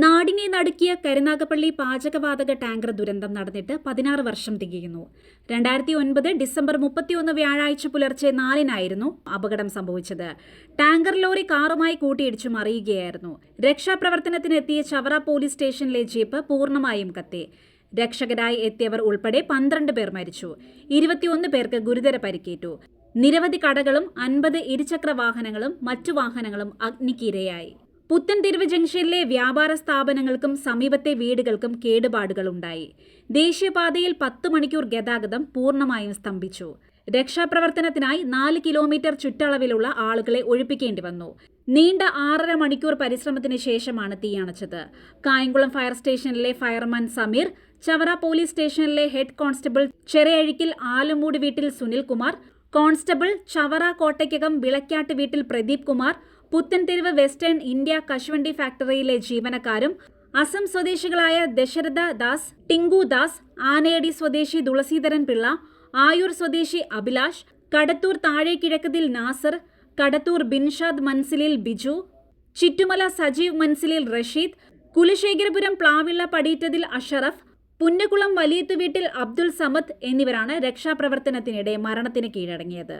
നാടിനെ നടുക്കിയ കരുനാഗപ്പള്ളി പാചകവാതക ടാങ്കർ ദുരന്തം നടന്നിട്ട് പതിനാറ് വർഷം തികയുന്നു. രണ്ടായിരത്തി ഒൻപത് ഡിസംബർ മുപ്പത്തിയൊന്ന് വ്യാഴാഴ്ച പുലർച്ചെ നാലിനായിരുന്നു അപകടം സംഭവിച്ചത്. ടാങ്കർ ലോറി കാറുമായി കൂട്ടിയിടിച്ചു മറിയുകയായിരുന്നു രക്ഷാപ്രവർത്തനത്തിനെത്തിയ ചവറ പോലീസ് സ്റ്റേഷനിലെ ജീപ്പ് പൂർണമായും കത്തി. രക്ഷകരായി എത്തിയവർ ഉൾപ്പെടെ പന്ത്രണ്ട് പേർ മരിച്ചു. ഇരുപത്തിയൊന്ന് പേർക്ക് ഗുരുതര പരിക്കേറ്റു. നിരവധി കടകളും അൻപത് ഇരുചക്ര വാഹനങ്ങളും മറ്റു വാഹനങ്ങളും അഗ്നിക്കിരയായി. പുത്തൻതെരുവ് ജംഗ്ഷനിലെ വ്യാപാര സ്ഥാപനങ്ങൾക്കും സമീപത്തെ വീടുകൾക്കും കേടുപാടുകളുണ്ടായി. ദേശീയപാതയിൽ പത്ത് മണിക്കൂർ ഗതാഗതം പൂർണമായും സ്തംഭിച്ചു. രക്ഷാപ്രവർത്തനത്തിനായി നാല് കിലോമീറ്റർ ചുറ്റളവിലുള്ള ആളുകളെ ഒഴിപ്പിക്കേണ്ടി വന്നു. നീണ്ട ആറര മണിക്കൂർ പരിശ്രമത്തിന് ശേഷമാണ് തീയണച്ചത് കായംകുളം ഫയർ സ്റ്റേഷനിലെ ഫയർമാൻ സമീർ ചവറ പോലീസ് സ്റ്റേഷനിലെ ഹെഡ് കോൺസ്റ്റബിൾ ചെറിയഴിക്കിൽ ആലുമൂട് വീട്ടിൽ സുനിൽകുമാർ കോൺസ്റ്റബിൾ ചവറ കോട്ടയ്ക്കകം വിളക്കാട്ട് വീട്ടിൽ പ്രദീപ് കുമാർ പുത്തൻതെരുവ് വെസ്റ്റേൺ ഇന്ത്യ കശുവണ്ടി ഫാക്ടറിയിലെ ജീവനക്കാരും അസം സ്വദേശികളായ ദശരഥ ദാസ് ടിങ്കു ദാസ് ആനയടി സ്വദേശി തുളസീധരൻ പിള്ള ആയൂർ സ്വദേശി അഭിലാഷ് കടത്തൂർ താഴേക്കിഴക്കതിൽ നാസർ കടത്തൂർ ബിൻഷാദ് മൻസിലിൽ ബിജു ചിറ്റുമല സജീവ് മൻസിലിൽ റഷീദ് കുലശേഖരപുരം പ്ലാവിള്ള പടീറ്റതിൽ അഷറഫ് പുന്നക്കുളം വലിയത്തുവീട്ടിൽ അബ്ദുൾ സമദ് എന്നിവരാണ് രക്ഷാപ്രവർത്തനത്തിനിടെ മരണത്തിന് കീഴടങ്ങിയത്.